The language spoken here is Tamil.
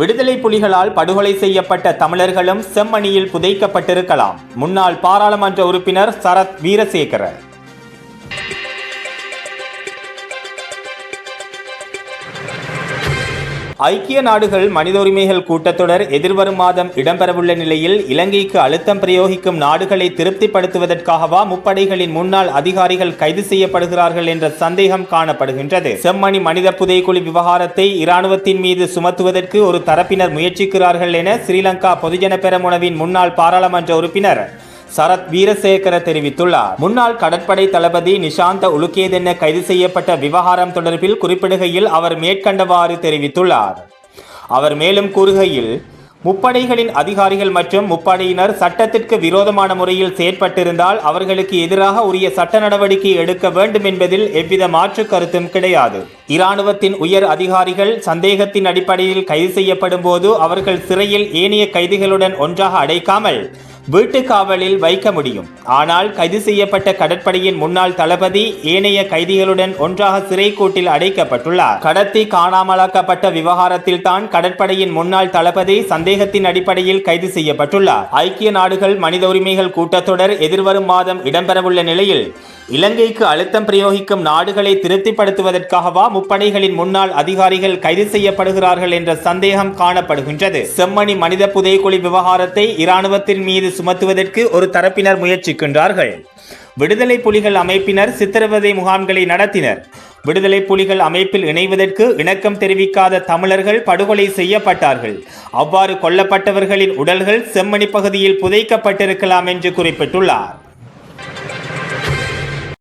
விடுதலை புலிகளால் படுகொலை செய்யப்பட்ட தமிழர்களும் செம்மணியில் புதைக்கப்பட்டிருக்கலாம். முன்னாள் பாராளுமன்ற உறுப்பினர் சரத் வீரசேகர. ஐக்கிய நாடுகள் மனித உரிமைகள் கூட்டத்தொடர் எதிர்வரும் மாதம் இடம்பெறவுள்ள நிலையில் இலங்கைக்கு அழுத்தம் பிரயோகிக்கும் நாடுகளை திருப்திப்படுத்துவதற்காகவா முப்படைகளின் முன்னாள் அதிகாரிகள் கைது செய்யப்படுகிறார்கள் என்ற சந்தேகம் காணப்படுகின்றது. செம்மணி மனித புதைக்குழு விவகாரத்தை இராணுவத்தின் மீது சுமத்துவதற்கு ஒரு தரப்பினர் முயற்சிக்கிறார்கள் என ஸ்ரீலங்கா பொதுஜன பெரமுனவின் முன்னாள் பாராளுமன்ற உறுப்பினர் சரத் வீரசேகர தெரிவித்துள்ளார். முன்னாள் கடற்படை தளபதி நிஷாந்த உலுக்கேதென்ன கைது செய்யப்பட்ட விவகாரம் தொடர்பில் குறிப்பிடுகையில் அவர் மேற்கண்டவாறு தெரிவித்துள்ளார். அவர் மேலும் கூறுகையில் முப்படைகளின் அதிகாரிகள் மற்றும் முப்படையினர் சட்டத்திற்கு விரோதமான முறையில் செயற்பட்டிருந்தால் அவர்களுக்கு எதிராக உரிய சட்ட நடவடிக்கை எடுக்க வேண்டும் என்பதில் எவ்வித மாற்று கருத்தும் கிடையாது. இராணுவத்தின் உயர் அதிகாரிகள் சந்தேகத்தின் அடிப்படையில் கைது செய்யப்படும் போது அவர்கள் சிறையில் ஏனைய கைதிகளுடன் ஒன்றாக அடைக்காமல் வீட்டு காவலில் வைக்க முடியும். ஆனால் கைது செய்யப்பட்ட கடற்படையின் முன்னாள் தளபதி ஏனைய கைதிகளுடன் ஒன்றாக சிறை கூட்டில் அடைக்கப்பட்டுள்ளார். கடத்தி காணாமலாக்கப்பட்ட விவகாரத்தில் தான் கடற்படையின் முன்னாள் தளபதி சந்தேகத்தின் அடிப்படையில் கைது செய்யப்பட்டுள்ளார். ஐக்கிய நாடுகள் மனித உரிமைகள் கூட்டத்தொடர் எதிர்வரும் மாதம் இடம்பெறவுள்ள நிலையில் இலங்கைக்கு அழுத்தம் பிரயோகிக்கும் நாடுகளை திருப்திப்படுத்துவதற்காகவா முப்படைகளின் முன்னாள் அதிகாரிகள் கைது செய்யப்படுகிறார்கள் என்ற சந்தேகம் காணப்படுகின்றது. செம்மணி மனித புதைக்குழி விவகாரத்தை இராணுவத்தின் மீது சுமத்துவதற்கு ஒரு தரப்பினர் முயற்சிக்கின்றார்கள். விடுதலை புலிகள் அமைப்பினர் சித்திரவதை முகாம்களை நடத்தினர். விடுதலை புலிகள் அமைப்பில் இணைவதற்கு இணக்கம் தெரிவிக்காத தமிழர்கள் படுகொலை செய்யப்பட்டார்கள். அவ்வாறு கொல்லப்பட்டவர்களின் உடல்கள் செம்மணி பகுதியில் புதைக்கப்பட்டிருக்கலாம் என்று குறிப்பிட்டுள்ளார்.